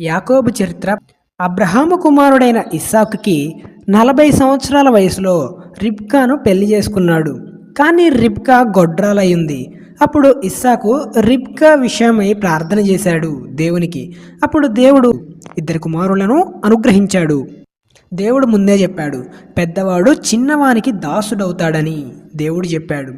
యాకోబు చరిత్ర అబ్రహాము కుమారుడైన ఇస్సాకుకి నలభై సంవత్సరాల వయసులో రిబ్కాను పెళ్ళి చేసుకున్నాడు. కానీ రిబ్కా గొడ్రాలయ్యింది. అప్పుడు ఇస్సాకు రిబ్కా విషయమై ప్రార్థన చేశాడు దేవునికి. అప్పుడు దేవుడు ఇద్దరు కుమారులను అనుగ్రహించాడు. దేవుడు ముందే చెప్పాడు పెద్దవాడు చిన్నవానికి దాసుడవుతాడని దేవుడు చెప్పాడు.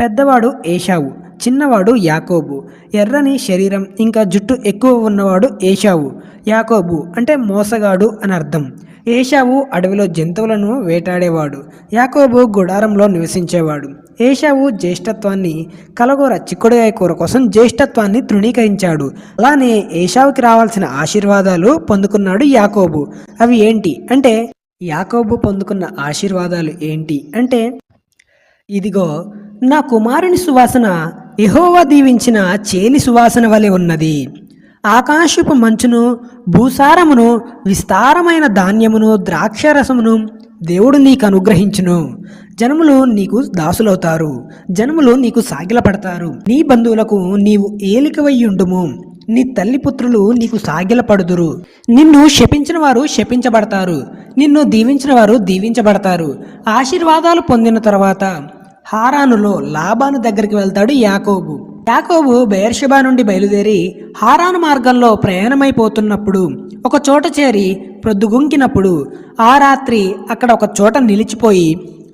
పెద్దవాడు ఏషావు చిన్నవాడు యాకోబు ఎర్రని శరీరం ఇంకా జుట్టు ఎక్కువ ఉన్నవాడు ఏషావు యాకోబు అంటే మోసగాడు అని అర్థం. ఏషావు అడవిలో జంతువులను వేటాడేవాడు. యాకోబు గుడారంలో నివసించేవాడు. ఏషావు జ్యేష్ఠత్వాన్ని కలగోర చిక్కుడుగాయ కూర కోసం జ్యేష్ఠత్వాన్ని తృణీకరించాడు. అలానే ఏషావుకి రావాల్సిన ఆశీర్వాదాలు పొందుకున్నాడు యాకోబు. అవి ఏంటి అంటే యాకోబు పొందుకున్న ఆశీర్వాదాలు ఏంటి అంటే ఇదిగో నా కుమారుని సువాసన యెహోవా దీవించిన చేని సువాసన వలె ఉన్నది. ఆకాశపు మంచును భూసారమును విస్తారమైన ధాన్యమును ద్రాక్షరసమును దేవుడు నీకు అనుగ్రహించును. జనములు నీకు దాసులవుతారు. జనములు నీకు సాగిలపడతారు. నీ బంధువులకు నీవు ఏలికవయ్యుండుము నీ తల్లి పుత్రులు నీకు సాగిలపడుదురు. నిన్ను శపించిన వారు శపించబడతారు. నిన్ను దీవించిన వారు దీవించబడతారు. ఆశీర్వాదాలు పొందిన తర్వాత హారానులో లాబాను దగ్గరికి వెళ్తాడు యాకోబు. యాకోబు బెయర్షబా నుండి బయలుదేరి హారాను మార్గంలో ప్రయాణమైపోతున్నప్పుడు ఒక చోట చేరి ప్రొద్దుగుంకినప్పుడు ఆ రాత్రి అక్కడ ఒక చోట నిలిచిపోయి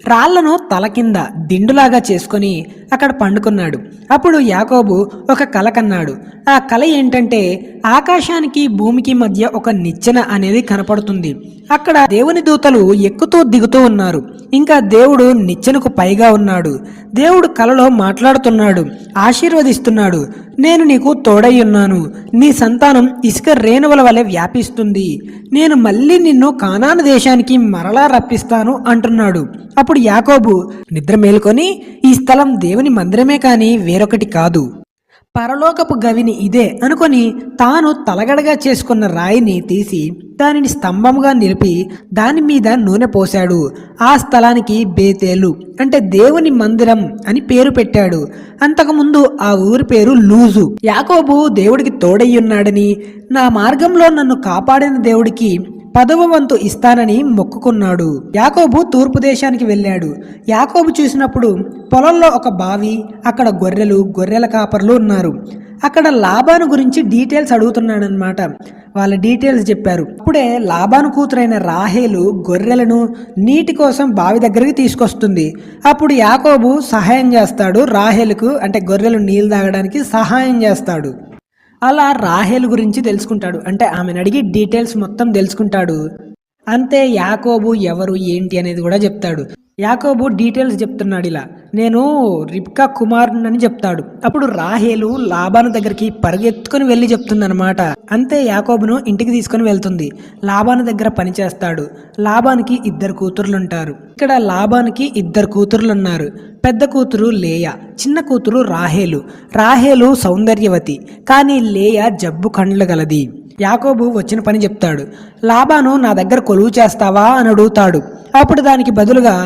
రాళ్ళను తల కింద దిండులాగా చేసుకొని అక్కడ పండుకున్నాడు. అప్పుడు యాకోబు ఒక కల కన్నాడు. ఆ కల ఏంటంటే ఆకాశానికి భూమికి మధ్య ఒక నిచ్చెన అనేది కనపడుతుంది. అక్కడ దేవుని దూతలు ఎక్కుతూ దిగుతూ ఉన్నారు. ఇంకా దేవుడు నిచ్చెనకు పైగా ఉన్నాడు. దేవుడు కలలో మాట్లాడుతున్నాడు ఆశీర్వదిస్తున్నాడు. నేను నీకు తోడై ఉన్నాను. నీ సంతానం ఇసుక రేణువుల వలె వ్యాపిస్తుంది. నేను మళ్ళీ నిన్ను కానాను దేశానికి మరలా రప్పిస్తాను అంటున్నాడు. అప్పుడు యాకోబు నిద్ర మేలుకొని ఈ స్థలం దేవుని మందిరమే కాని వేరొకటి కాదు. పరలోకపు గవిని ఇదే అనుకొని తాను తలగడగా చేసుకున్న రాయిని తీసి దానిని స్తంభముగా నిలిపి దాని మీద నూనె పోశాడు. ఆ స్థలానికి బేతేలు అంటే దేవుని మందిరం అని పేరు పెట్టాడు. అంతకుముందు ఆ ఊరి పేరు లూజు. యాకోబు దేవుడికి తోడయ్యున్నాడని నా మార్గంలో నన్ను కాపాడిన దేవుడికి పదవ వంతు ఇస్తానని మొక్కుకున్నాడు. యాకోబు తూర్పు దేశానికి వెళ్ళాడు. యాకోబు చూసినప్పుడు పొలంలో ఒక బావి అక్కడ గొర్రెలు గొర్రెల కాపర్లు ఉన్నారు. అక్కడ లాభాను గురించి డీటెయిల్స్ అడుగుతున్నాడనమాట వాళ్ళ డీటెయిల్స్ చెప్పారు. అప్పుడే లాభాను కూతురైన రాహేలు గొర్రెలను నీటి కోసం బావి దగ్గరికి తీసుకొస్తుంది. అప్పుడు యాకోబు సహాయం చేస్తాడు రాహేలుకు అంటే గొర్రెలు నీళ్ళు తాగడానికి సహాయం చేస్తాడు. అలా రాహేల్ గురించి తెలుసుకుంటాడు. అంటే ఆమెను అడిగి డీటెయిల్స్ మొత్తం తెలుసుకుంటాడు. అంతే యాకోబు ఎవరు ఏంటి అనేది కూడా చెప్తాడు. యాకోబు డీటెయిల్స్ చెప్తున్నాడు ఇలా. నేను రిబ్కా కుమారుని చెప్తాడు. అప్పుడు రాహేలు లాబాను దగ్గరికి పరుగెత్తుకుని వెళ్ళి చెప్తుందనమాట అంతే యాకోబును ఇంటికి తీసుకొని వెళ్తుంది. లాబాను దగ్గర పని చేస్తాడు. లాబానికి ఇద్దరు కూతురులుంటారు. ఇక్కడ లాబానికి ఇద్దరు కూతురులున్నారు. పెద్ద కూతురు లేయ చిన్న కూతురు రాహేలు. రాహేలు సౌందర్యవతి కానీ లేయ జబ్బు కండ్లు గలది. యాకోబు వచ్చిన పని చెప్తాడు. లాబాను నా దగ్గర కొలువు చేస్తావా అని అడుగుతాడు. అప్పుడు దానికి బదులుగా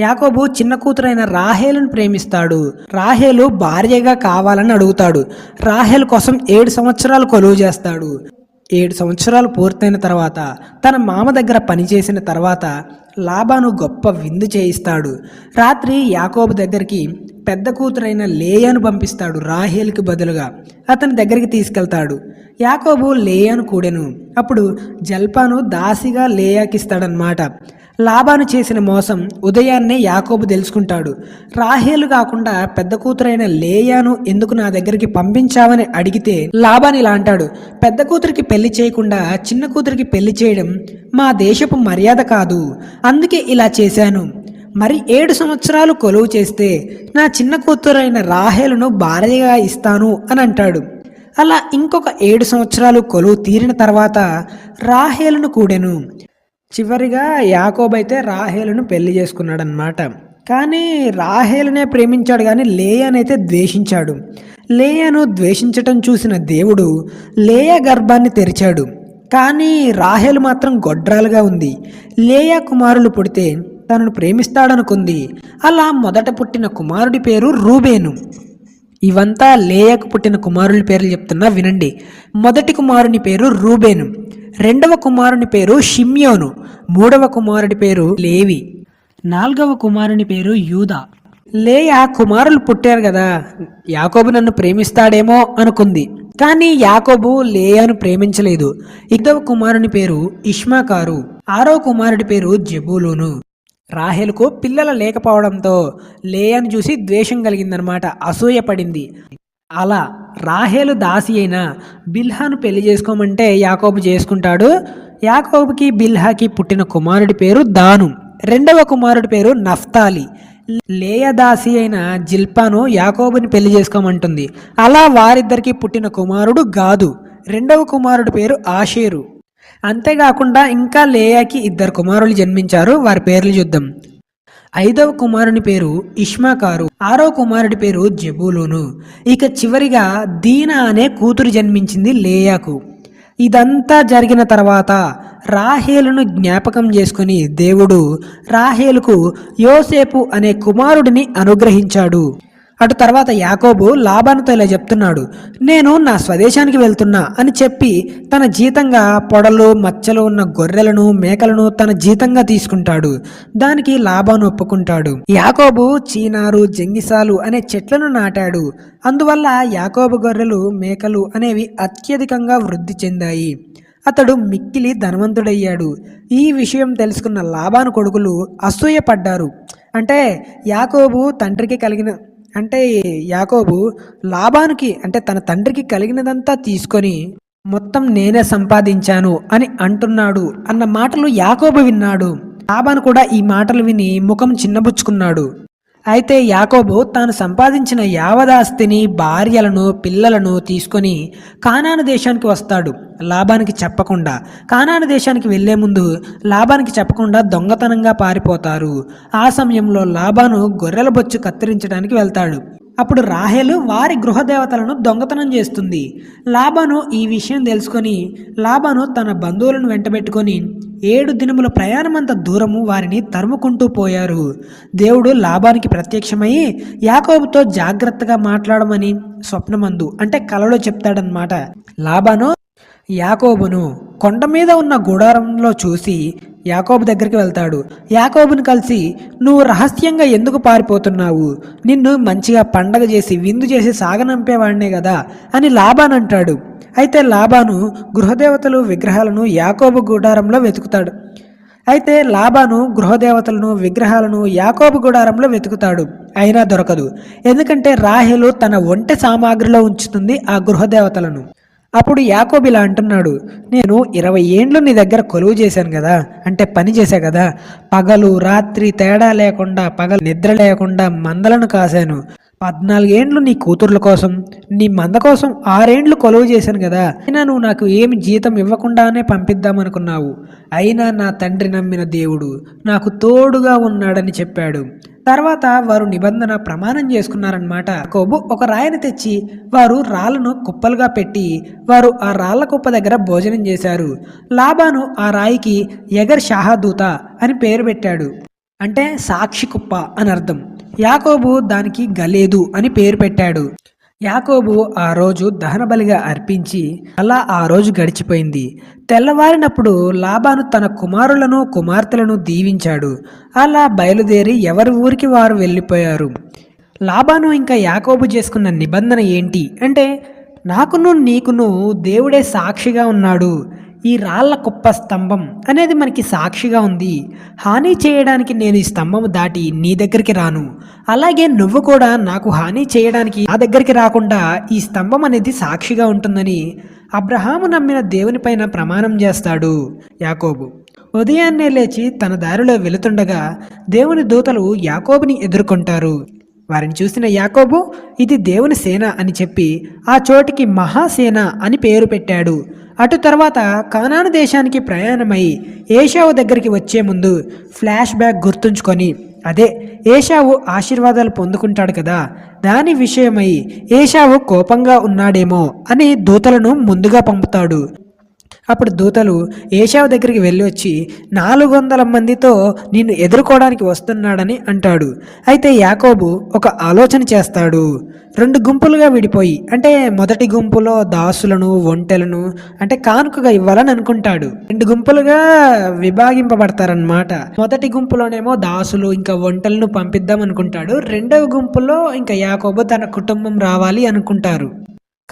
యాకోబు చిన్న కూతురైన రాహేలును ప్రేమిస్తాడు. రాహేలు భార్యగా కావాలని అడుగుతాడు. రాహేల్ కోసం ఏడు సంవత్సరాలు కొలువు చేస్తాడు. ఏడు సంవత్సరాలు పూర్తయిన తర్వాత తన మామ దగ్గర పనిచేసిన తర్వాత లాబాను గొప్ప విందు చేయిస్తాడు. రాత్రి యాకోబు దగ్గరికి పెద్ద కూతురైన లేయాను పంపిస్తాడు రాహేల్కి బదులుగా. అతని దగ్గరికి తీసుకెళ్తాడు. యాకోబు లేయాను కూడెను. అప్పుడు జల్పాను దాసిగా లేయాకిస్తాడనమాట లాభాను చేసిన మోసం ఉదయాన్నే యాకోబు తెలుసుకుంటాడు. రాహేలు కాకుండా పెద్ద కూతురైన లేయాను ఎందుకు నా దగ్గరికి పంపించావని అడిగితే లాభాన్ ఇలా అంటాడు పెద్ద కూతురికి పెళ్ళి చేయకుండా చిన్న కూతురికి పెళ్ళి చేయడం మా దేశపు మర్యాద కాదు. అందుకే ఇలా చేశాను. మరి ఏడు సంవత్సరాలు కొలువు చేస్తే నా చిన్న కూతురైన రాహేలును భార్యగా ఇస్తాను అని అంటాడు. అలా ఇంకొక ఏడు సంవత్సరాలు కొలువు తీరిన తర్వాత రాహేలును కూడెను చివరిగా యాకోబ్ అయితే రాహేలును పెళ్ళి చేసుకున్నాడనమాట కానీ రాహేలునే ప్రేమించాడు కానీ లేయానైతే ద్వేషించాడు. లేయాను ద్వేషించటం చూసిన దేవుడు లేయా గర్భాన్ని తెరిచాడు. కానీ రాహేలు మాత్రం గొడ్రాలుగా ఉంది. లేయా కుమారులు పుడితే తనను ప్రేమిస్తాడనుకుంది. అలా మొదట పుట్టిన కుమారుడి పేరు రూబేను. ఇవంతా లేయకు పుట్టిన కుమారుల పేర్లు చెప్తున్నా వినండి. మొదటి కుమారుని పేరు రూబేను. రెండవ కుమారుని పేరు షిమ్యోను. మూడవ కుమారుడి పేరు లేవి. నాలుగవ కుమారుని పేరు యూదా. లేయా కుమారులు పుట్టారు కదా యాకోబు నన్ను ప్రేమిస్తాడేమో అనుకుంది. కానీ యాకోబు లేయాను ప్రేమించలేదు. ఐదవ కుమారుని పేరు ఇష్మాకారు. ఆరో కుమారుడి పేరు జబూలోను. రాహేలుకు పిల్లల లేకపోవడంతో లేయను చూసి ద్వేషం కలిగిందనమాట అసూయపడింది అలా రాహేలు దాసి అయిన బిల్హాను పెళ్ళి చేసుకోమంటే యాకోబు చేసుకుంటాడు. యాకోబుకి బిల్హాకి పుట్టిన కుమారుడి పేరు దాను. రెండవ కుమారుడి పేరు నఫ్తాలి. లేయ దాసి అయిన జిల్పాను యాకోబుని పెళ్ళి చేసుకోమంటుంది. అలా వారిద్దరికి పుట్టిన కుమారుడు గాదు. రెండవ కుమారుడి పేరు ఆషేరు. అంతేకాకుండా ఇంకా లేయాకి ఇద్దరు కుమారులు జన్మించారు. వారి పేర్లు చూద్దాం. ఐదవ కుమారుని పేరు ఇష్మాకారు. ఆరో కుమారుడి పేరు జబూలోను. ఇక చివరిగా దీనా అనే కూతురు జన్మించింది లేయాకు. ఇదంతా జరిగిన తర్వాత రాహేలును జ్ఞాపకం చేసుకుని దేవుడు రాహేలుకు యోసేపు అనే కుమారుడిని అనుగ్రహించాడు. అటు తర్వాత యాకోబు లాభానుతో ఇలా చెప్తున్నాడు నేను నా స్వదేశానికి వెళ్తున్నా అని చెప్పి తన జీతంగా పొడలు మచ్చలు ఉన్న గొర్రెలను మేకలను తన జీతంగా తీసుకుంటాడు. దానికి లాభాను ఒప్పుకుంటాడు. యాకోబు చీనారు జంగిసాలు అనే చెట్లను నాటాడు. అందువల్ల యాకోబు గొర్రెలు మేకలు అనేవి అత్యధికంగా వృద్ధి చెందాయి. అతడు మిక్కిలి ధనవంతుడయ్యాడు. ఈ విషయం తెలుసుకున్న లాభాను కొడుకులు అసూయపడ్డారు. అంటే యాకోబు తండ్రికి కలిగిన అంటే యాకోబు లాభానికి అంటే తన తండ్రికి కలిగినదంతా తీసుకొని మొత్తం నేనే సంపాదించాను అని అంటున్నాడు అన్న మాటలు యాకోబు విన్నాడు. లాభాను కూడా ఈ మాటలు విని ముఖం చిన్నబుచ్చుకున్నాడు. అయితే యాకోబు తాను సంపాదించిన యావదాస్తిని భార్యలను పిల్లలను తీసుకొని కానాను దేశానికి వస్తాడు. లాభానికి చెప్పకుండా. కానాను దేశానికి వెళ్ళే ముందు లాభానికి చెప్పకుండా దొంగతనంగా పారిపోతారు. ఆ సమయంలో లాభాను గొర్రెల బొచ్చు కత్తిరించడానికి వెళ్తాడు. అప్పుడు రాహేలు వారి గృహదేవతలను దొంగతనం చేస్తుంది. లాబాను ఈ విషయం తెలుసుకొని లాబాను తన బంధువులను వెంటబెట్టుకొని ఏడు దినముల ప్రయాణమంత దూరము వారిని తరుముకుంటూ పోయారు. దేవుడు లాభానికి ప్రత్యక్షమై యాకోబుతో జాగ్రత్తగా మాట్లాడమని స్వప్నమందు అంటే కలలో చెప్తాడనమాట లాబాను యాకోబును కొండ మీద ఉన్న గుడారంలో చూసి యాకోబు దగ్గరికి వెళ్తాడు. యాకోబుని కలిసి నువ్వు రహస్యంగా ఎందుకు పారిపోతున్నావు? నిన్ను మంచిగా పండగ చేసి విందు చేసి సాగనంపేవాడినే కదా? అని లాబాన్ అంటాడు. అయితే లాబాను గృహదేవతలు విగ్రహాలను యాకోబు గుడారంలో వెతుకుతాడు. అయితే లాబాను గృహదేవతలను విగ్రహాలను యాకోబు గుడారంలో వెతుకుతాడు. అయినా దొరకదు. ఎందుకంటే రాహేలు తన ఒంటె సామాగ్రిలో ఉంచుతుంది ఆ గృహదేవతలను. అప్పుడు యాకోబు ఇలా అంటున్నాడు నేను ఇరవై ఏండ్లు నీ దగ్గర కొలువు చేశాను కదా అంటే పని చేశా కదా పగలు రాత్రి తేడా లేకుండా పగలు నిద్ర లేకుండా మందలను కాశాను. పద్నాలుగేండ్లు నీ కూతుర్ల కోసం నీ మంద కోసం ఆరేండ్లు కొలువు చేశాను కదా అయినా నువ్వు నాకు ఏమి జీతం ఇవ్వకుండానే పంపిద్దామనుకున్నావు. అయినా నా తండ్రి నమ్మిన దేవుడు నాకు తోడుగా ఉన్నాడని చెప్పాడు. తర్వాత వారు నిబంధన ప్రమాణం చేసుకున్నారనమాట కోబు ఒక రాయిని తెచ్చి వారు రాళ్ళను కుప్పలుగా పెట్టి వారు ఆ రాళ్ళ కుప్ప దగ్గర భోజనం చేశారు. లాబాను ఆ రాయికి ఎగర్ షాహదూత అని పేరు పెట్టాడు. అంటే సాక్షి కుప్ప అని అర్థం యాకోబు దానికి గలేదు అని పేరు పెట్టాడు. యాకోబు ఆ రోజు దహనబలిగా అర్పించి అలా ఆ రోజు గడిచిపోయింది. తెల్లవారినప్పుడు లాబాను తన కుమారులను కుమార్తెలను దీవించాడు. అలా బయలుదేరి ఎవరి ఊరికి వారు వెళ్ళిపోయారు. లాబాను ఇంకా యాకోబు చేసుకున్న నిబంధన ఏంటి? అంటే నాకును నీకును దేవుడే సాక్షిగా ఉన్నాడు. ఈ రాళ్ళ కుప్ప స్తంభం అనేది మనకి సాక్షిగా ఉంది. హాని చేయడానికి నేను ఈ స్తంభం దాటి నీ దగ్గరికి రాను. అలాగే నువ్వు కూడా నాకు హాని చేయడానికి నా దగ్గరికి రాకుండా ఈ స్తంభం అనేది సాక్షిగా ఉంటుందని అబ్రహాము నమ్మిన దేవునిపైన ప్రమాణం చేస్తాడు యాకోబు. ఉదయాన్నే లేచి తన దారిలో వెళుతుండగా దేవుని దూతలు యాకోబుని ఎదుర్కొంటారు. వారిని చూసిన యాకోబు ఇది దేవుని సేన అని చెప్పి ఆ చోటికి మహాసేన అని పేరు పెట్టాడు. అటు తర్వాత కానాను దేశానికి ప్రయాణమై ఏషావు దగ్గరికి వచ్చే ముందు ఫ్లాష్ బ్యాక్ గుర్తుంచుకొని అదే ఏషావు ఆశీర్వాదాలు పొందుకుంటాడు కదా దాని విషయమై ఏషావు కోపంగా ఉన్నాడేమో అని దూతలను ముందుగా పంపుతాడు. అప్పుడు దూతలు ఏషావు దగ్గరికి వెళ్ళి వచ్చి నాలుగు వందల మందితో నిన్ను ఎదుర్కోవడానికి వస్తున్నాడని అంటాడు. అయితే యాకోబు ఒక ఆలోచన చేస్తాడు. రెండు గుంపులుగా విడిపోయి అంటే మొదటి గుంపులో దాసులను ఒంటెలను అంటే కానుకగా ఇవ్వాలని అనుకుంటాడు. రెండు గుంపులుగా విభాగింపబడతారనమాట మొదటి గుంపులోనేమో దాసులు ఇంకా ఒంటెలను పంపిద్దాం అనుకుంటాడు రెండవ గుంపులో ఇంకా యాకోబు తన కుటుంబం రావాలి అనుకుంటారు.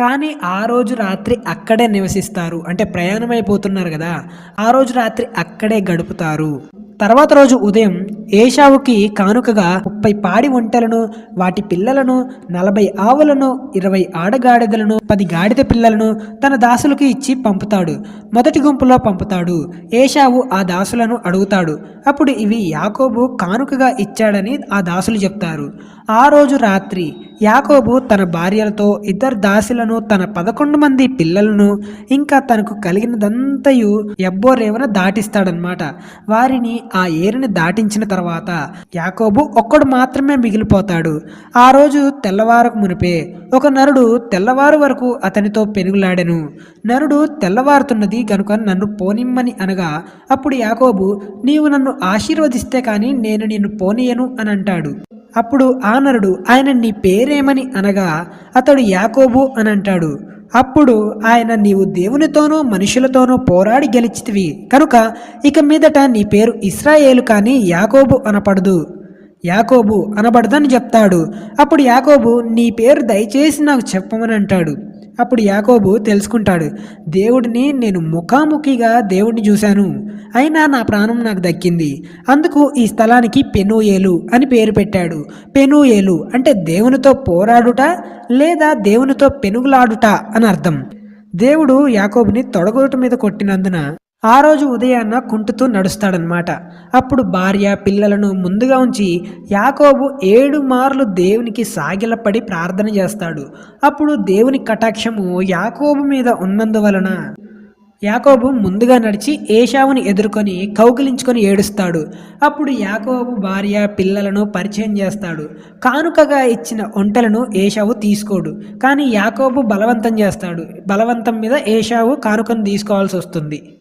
కానీ ఆ రోజు రాత్రి అక్కడే నివసిస్తారు. అంటే ప్రయాణం అయిపోతున్నారు కదా. ఆ రోజు రాత్రి అక్కడే గడుపుతారు. తర్వాత రోజు ఉదయం ఏషావుకి కానుకగా ముప్పై పాడి ఒంటెలను వాటి పిల్లలను నలభై ఆవులను ఇరవై ఆడగాడిదలను పది గాడిద పిల్లలను తన దాసులకు ఇచ్చి పంపుతాడు. మొదటి గుంపులో పంపుతాడు. ఏషావు ఆ దాసులను అడుగుతాడు. అప్పుడు ఇవి యాకోబు కానుకగా ఇచ్చాడని ఆ దాసులు చెప్తారు. ఆ రోజు రాత్రి యాకోబు తన భార్యలతో ఇద్దరు దాసులను తన పదకొండు మంది పిల్లలను ఇంకా తనకు కలిగినదంతయు ఎబ్బో రేవన దాటిస్తాడనమాట వారిని ఆ ఏరుని దాటించిన తర్వాత తర్వాత యాకోబు ఒక్కడు మాత్రమే మిగిలిపోతాడు. ఆ రోజు తెల్లవారకు మునిపే ఒక నరుడు తెల్లవారు వరకు అతనితో పెనుగులాడెను. నరుడు తెల్లవారుతున్నది కనుక నన్ను పోనిమ్మని అనగా అప్పుడు యాకోబు నీవు నన్ను ఆశీర్వదిస్తే కానీ నేను నిన్ను పోనీయను అని అంటాడు. అప్పుడు ఆ నరుడు ఆయన నీ పేరేమని అనగా అతడు యాకోబు అని అంటాడు. అప్పుడు ఆయన నీవు దేవునితోనూ మనుషులతోనూ పోరాడి గెలిచితివి. కనుక ఇక మీదట నీ పేరు ఇస్రాయేలు కానీ యాకోబు అనపడదు. యాకోబు అనబడదని చెప్తాడు. అప్పుడు యాకోబు నీ పేరు దయచేసి నాకు చెప్పమని అంటాడు అప్పుడు యాకోబు తెలుసుకుంటాడు దేవుడిని నేను ముఖాముఖిగా దేవుడిని చూశాను. అయినా నా ప్రాణం నాకు దక్కింది. అందుకు ఈ స్థలానికి పెనుయేలు అని పేరు పెట్టాడు. పెనుయేలు అంటే దేవునితో పోరాడుట లేదా దేవునితో పెనుగులాడుట అని అర్థం. దేవుడు యాకోబుని తొడగొట్టు మీద కొట్టినందున ఆ రోజు ఉదయాన్న కుంటుతూ నడుస్తాడనమాట అప్పుడు భార్య పిల్లలను ముందుగా ఉంచి యాకోబు ఏడు మార్లు దేవునికి సాగిలపడి ప్రార్థన చేస్తాడు. అప్పుడు దేవుని కటాక్షము యాకోబు మీద ఉన్నందువలన. యాకోబు ముందుగా నడిచి ఏషావుని ఎదుర్కొని కౌగిలించుకొని ఏడుస్తాడు. అప్పుడు యాకోబు భార్య పిల్లలను పరిచయం చేస్తాడు. కానుకగా ఇచ్చిన ఒంటెలను ఏషావు తీసుకోడు. కానీ యాకోబు బలవంతం చేస్తాడు. బలవంతం మీద ఏషావు కానుకను తీసుకోవాల్సి వస్తుంది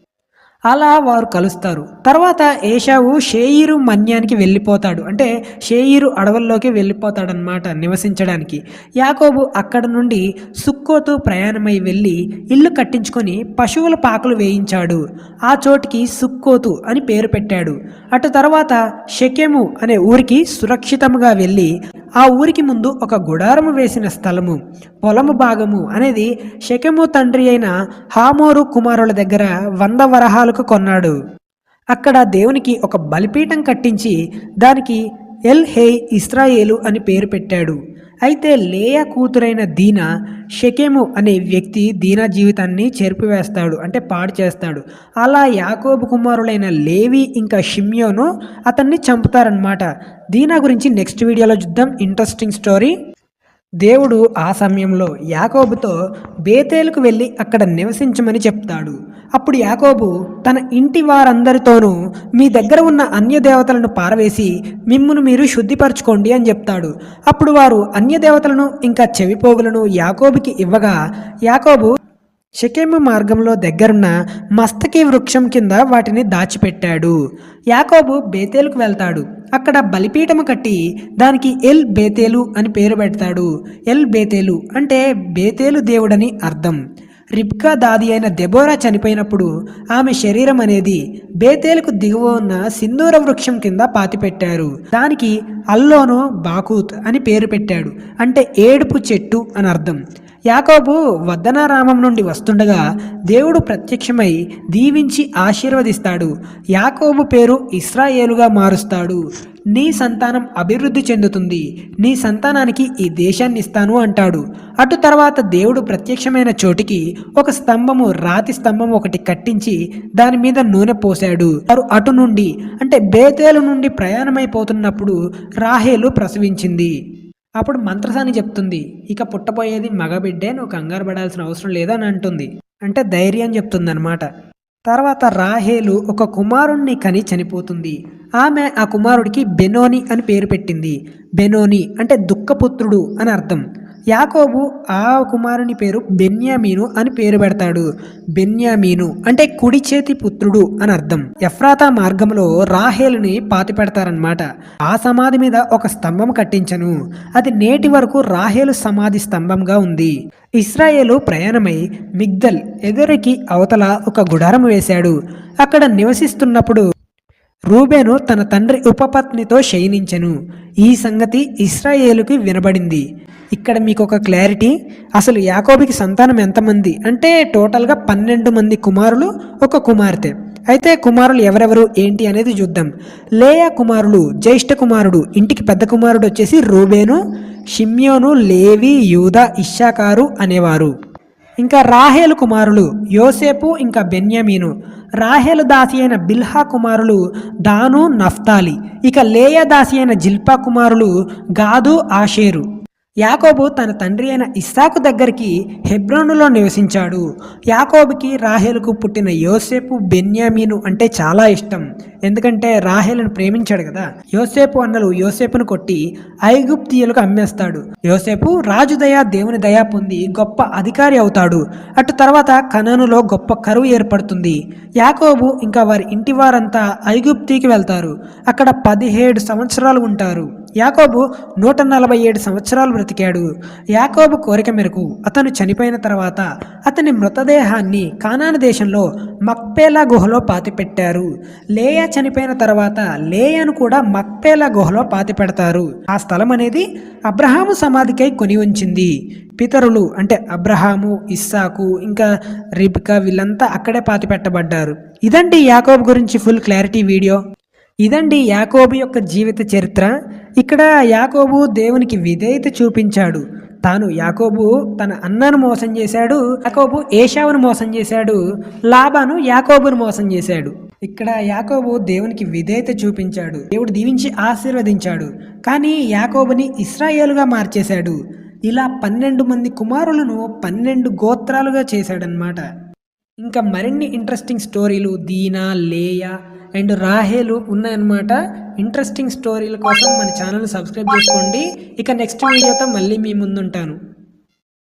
అలా వారు కలుస్తారు. తర్వాత ఏషావు షేయిరు మన్యానికి వెళ్ళిపోతాడు. అంటే షేయిరు అడవుల్లోకి వెళ్ళిపోతాడనమాట నివసించడానికి. యాకోబు అక్కడ నుండి సుక్కోతో ప్రయాణమై వెళ్ళి ఇల్లు కట్టించుకొని పశువుల పాకలు వేయించాడు. ఆ చోటికి సుక్కోతు అని పేరు పెట్టాడు. అటు తర్వాత షకెము అనే ఊరికి సురక్షితముగా వెళ్ళి ఆ ఊరికి ముందు ఒక గుడారము వేసిన స్థలము పొలము భాగము అనేది షకెము తండ్రి అయిన హామోరు కుమారుల దగ్గర వంద వరహాలకు కొన్నాడు. అక్కడ దేవునికి ఒక బలిపీఠం కట్టించి దానికి ఎల్ హే ఇస్రాయేలు అని పేరు పెట్టాడు. అయితే లేయా కూతురైన దీనా షకేము అనే వ్యక్తి దీనా జీవితాన్ని చెరిపివేస్తాడు అంటే పాడు చేస్తాడు. అలా యాకోబు కుమారులైన లేవి ఇంకా షిమ్యోను అతన్ని చంపుతారనమాట దీనా గురించి నెక్స్ట్ వీడియోలో చూద్దాం. Interesting story. దేవుడు ఆ సమయంలో యాకోబుతో బేతేలకు వెళ్ళి అక్కడ నివసించమని చెప్తాడు. అప్పుడు యాకోబు తన ఇంటి వారందరితోనూ మీ దగ్గర ఉన్న అన్య దేవతలను పారవేసి మిమ్మును మీరు శుద్ధిపరచుకోండి అని చెప్తాడు. అప్పుడు వారు అన్య దేవతలను ఇంకా చెవిపోగులను యాకోబుకి ఇవ్వగా యాకోబు షకేమ మార్గంలో దగ్గరున్న మస్తకి వృక్షం కింద వాటిని దాచిపెట్టాడు. యాకోబు బేతేలుకు వెళ్తాడు. అక్కడ బలిపీఠము కట్టి దానికి ఎల్ బేతేలు అని పేరు పెడతాడు. ఎల్ బేతేలు అంటే బేతేలు దేవుడని అర్థం. రిబ్కా దాది అయిన దెబోరా చనిపోయినప్పుడు ఆమె శరీరం అనేది బేతేలకు దిగువ ఉన్న సింధూర వృక్షం కింద పాతిపెట్టారు. దానికి అల్లోను బాకూత్ అని పేరు పెట్టాడు. అంటే ఏడుపు చెట్టు అని అర్థం. యాకోబు వద్దనారామం నుండి వస్తుండగా దేవుడు ప్రత్యక్షమై దీవించి ఆశీర్వదిస్తాడు. యాకోబు పేరు ఇస్రాయేలుగా మారుస్తాడు. నీ సంతానం అభివృద్ధి చెందుతుంది. నీ సంతానానికి ఈ దేశాన్ని ఇస్తాను అంటాడు. అటు తర్వాత దేవుడు ప్రత్యక్షమైన చోటికి ఒక స్తంభము రాతి స్తంభం ఒకటి కట్టించి దాని మీద నూనె పోశాడు. వారు అటు నుండి అంటే బేతేలు నుండి ప్రయాణమైపోతున్నప్పుడు రాహేలు ప్రసవించింది. అప్పుడు మంత్రసాని చెప్తుంది ఇక పుట్టబోయేది మగబిడ్డే నువ్వు కంగారు పడాల్సిన అవసరం లేదని అంటుంది. అంటే ధైర్యం చెప్తుందనమాట తర్వాత రాహేలు ఒక కుమారుణ్ణి కని చనిపోతుంది. ఆమె ఆ కుమారుడికి బెనోని అని పేరు పెట్టింది. బెనోని అంటే దుఃఖపుత్రుడు అని అర్థం. యాకోబు ఆ కుమారుని పేరు బెన్యామీను అని పేరు పెడతాడు. బెన్యామీను అంటే కుడి చేతి పుత్రుడు అని అర్థం. ఎఫ్రాతా మార్గంలో రాహేలుని పాతి పెడతారనమాట ఆ సమాధి మీద ఒక స్తంభం కట్టించను. అది నేటి వరకు రాహేలు సమాధి స్తంభంగా ఉంది. ఇస్రాయేలు ప్రయాణమై మిగ్దల్ ఎదురికి అవతల ఒక గుడారం వేశాడు. అక్కడ నివసిస్తున్నప్పుడు రూబేను తన తండ్రి ఉపపత్నితో శయనించెను. ఈ సంగతి ఇస్రాయేలుకి వినబడింది. ఇక్కడ మీకు ఒక క్లారిటీ అసలు యాకోబికి సంతానం ఎంతమంది? అంటే టోటల్గా పన్నెండు మంది కుమారులు ఒక కుమార్తె. అయితే కుమారులు ఎవరెవరు? ఏంటి అనేది చూద్దాం. లేయా కుమారులు జ్యేష్ఠ కుమారుడు ఇంటికి పెద్ద కుమారుడు వచ్చేసి రూబేను షిమ్యోను లేవి యూదా ఇషాకారు అనేవారు. ఇంకా రాహేలు కుమారులు యోసేపు ఇంకా బెన్యమీను. రాహేలు దాసి అయిన బిల్హా కుమారులు దాను నఫ్తాలి. ఇక లేయ దాసి అయిన జిల్పా కుమారులు గాదు ఆషేరు. యాకోబు తన తండ్రి అయిన ఇస్సాకు దగ్గరికి హెబ్రోనులో నివసించాడు. యాకోబుకి రాహేలుకు పుట్టిన యోసేపు బెన్యామీను అంటే చాలా ఇష్టం. ఎందుకంటే రాహేలను ప్రేమించాడు కదా. యోసేపు అన్నలు యోసేపును కొట్టి ఐగుప్తియులకు అమ్మేస్తాడు. యోసేపు రాజు దయా దేవుని దయా పొంది గొప్ప అధికారి అవుతాడు. అటు తర్వాత కనానులో గొప్ప కరువు ఏర్పడుతుంది. యాకోబు ఇంకా వారి ఇంటి వారంతా ఐగుప్తికి వెళ్తారు. అక్కడ పదిహేడు సంవత్సరాలు ఉంటారు. యాకోబు నూట నలభై ఏడు సంవత్సరాలు బ్రతికాడు. యాకోబు కోరిక మేరకు అతను చనిపోయిన తర్వాత అతని మృతదేహాన్ని కానాను దేశంలో మక్పేలా గుహలో పాతిపెట్టారు. లేయా చనిపోయిన తర్వాత లేయాను కూడా మక్పేలా గుహలో పాతిపెడతారు. ఆ స్థలం అనేది అబ్రహాము సమాధికై కొని ఉంచింది పితరులు అంటే అబ్రహాము ఇస్సాకు ఇంకా రిబ్కా వీళ్ళంతా అక్కడే పాతిపెట్టబడ్డారు. ఇదండి యాకోబ్ గురించి ఫుల్ క్లారిటీ వీడియో. ఇదండి యాకోబు యొక్క జీవిత చరిత్ర. ఇక్కడ యాకోబు దేవునికి విధేయత చూపించాడు. తాను యాకోబు తన అన్నను మోసం చేశాడు యాకోబు ఏషావును మోసం చేశాడు లాబాను యాకోబును మోసం చేశాడు. ఇక్కడ యాకోబు దేవునికి విధేయత చూపించాడు దేవుడు దీవించి ఆశీర్వదించాడు. కానీ యాకోబుని ఇస్రాయేలుగా మార్చేశాడు. ఇలా పన్నెండు మంది కుమారులను పన్నెండు గోత్రాలుగా చేశాడనమాట ఇంకా మరిన్ని ఇంట్రెస్టింగ్ స్టోరీలు దీనా లేయా అండ్ రాహేలు ఉన్నాయన్నమాట. ఇంట్రెస్టింగ్ స్టోరీల కోసం మన ఛానల్ సబ్స్క్రైబ్ చేసుకోండి. ఇక నెక్స్ట్ వీడియోతో మళ్ళీ మీ ముందుంటాను.